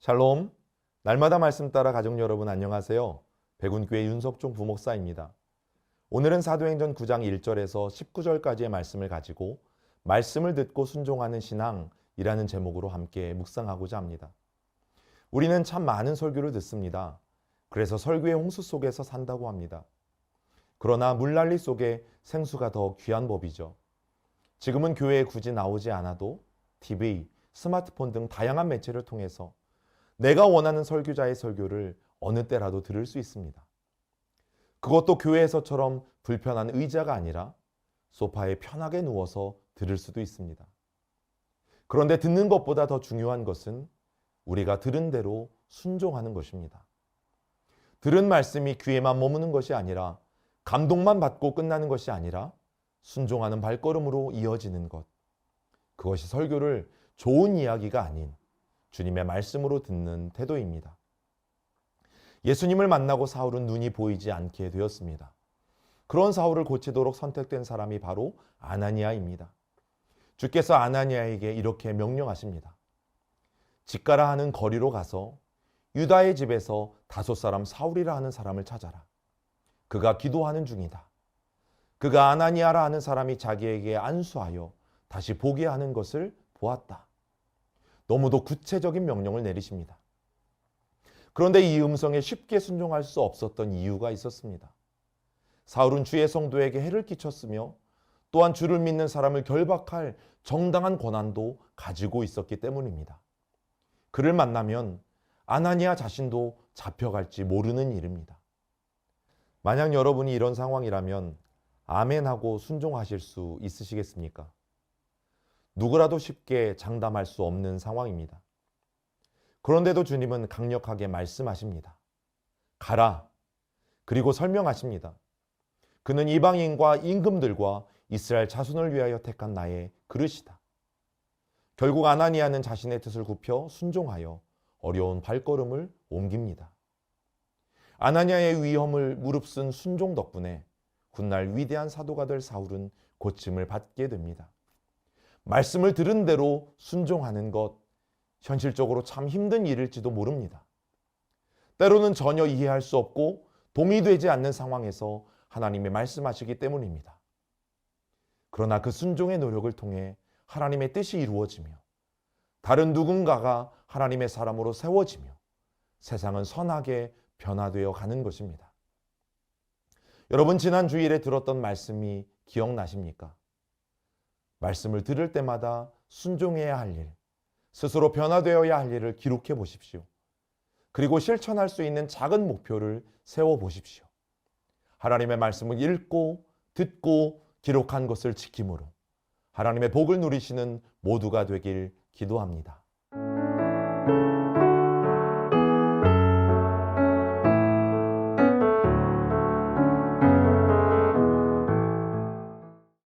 샬롬. 날마다 말씀 따라 가족 여러분 안녕하세요. 백운교회 윤석종 부목사입니다. 오늘은 사도행전 9장 1절에서 19절까지의 말씀을 가지고 말씀을 듣고 순종하는 신앙이라는 제목으로 함께 묵상하고자 합니다. 우리는 참 많은 설교를 듣습니다. 그래서 설교의 홍수 속에서 산다고 합니다. 그러나 물난리 속에 생수가 더 귀한 법이죠. 지금은 교회에 굳이 나오지 않아도 TV, 스마트폰 등 다양한 매체를 통해서 내가 원하는 설교자의 설교를 어느 때라도 들을 수 있습니다. 그것도 교회에서처럼 불편한 의자가 아니라 소파에 편하게 누워서 들을 수도 있습니다. 그런데 듣는 것보다 더 중요한 것은 우리가 들은 대로 순종하는 것입니다. 들은 말씀이 귀에만 머무는 것이 아니라 감동만 받고 끝나는 것이 아니라 순종하는 발걸음으로 이어지는 것. 그것이 설교를 좋은 이야기가 아닌 주님의 말씀으로 듣는 태도입니다. 예수님을 만나고 사울은 눈이 보이지 않게 되었습니다. 그런 사울을 고치도록 선택된 사람이 바로 아나니아입니다. 주께서 아나니아에게 이렇게 명령하십니다. 집가라 하는 거리로 가서 유다의 집에서 다섯 사람 사울이라 하는 사람을 찾아라. 그가 기도하는 중이다. 그가 아나니아라 하는 사람이 자기에게 안수하여 다시 보게 하는 것을 보았다. 너무도 구체적인 명령을 내리십니다. 그런데 이 음성에 쉽게 순종할 수 없었던 이유가 있었습니다. 사울은 주의 성도에게 해를 끼쳤으며 또한 주를 믿는 사람을 결박할 정당한 권한도 가지고 있었기 때문입니다. 그를 만나면 아나니아 자신도 잡혀갈지 모르는 일입니다. 만약 여러분이 이런 상황이라면 아멘하고 순종하실 수 있으시겠습니까? 누구라도 쉽게 장담할 수 없는 상황입니다. 그런데도 주님은 강력하게 말씀하십니다. 가라. 그리고 설명하십니다. 그는 이방인과 임금들과 이스라엘 자손을 위하여 택한 나의 그릇이다. 결국 아나니아는 자신의 뜻을 굽혀 순종하여 어려운 발걸음을 옮깁니다. 아나니아의 위험을 무릅쓴 순종 덕분에 훗날 위대한 사도가 될 사울은 고침을 받게 됩니다. 말씀을 들은 대로 순종하는 것, 현실적으로 참 힘든 일일지도 모릅니다. 때로는 전혀 이해할 수 없고 동의되지 않는 상황에서 하나님이 말씀하시기 때문입니다. 그러나 그 순종의 노력을 통해 하나님의 뜻이 이루어지며 다른 누군가가 하나님의 사람으로 세워지며 세상은 선하게 변화되어 가는 것입니다. 여러분 지난 주일에 들었던 말씀이 기억나십니까? 말씀을 들을 때마다 순종해야 할 일, 스스로 변화되어야 할 일을 기록해 보십시오. 그리고 실천할 수 있는 작은 목표를 세워 보십시오. 하나님의 말씀을 읽고 듣고 기록한 것을 지킴으로 하나님의 복을 누리시는 모두가 되길 기도합니다.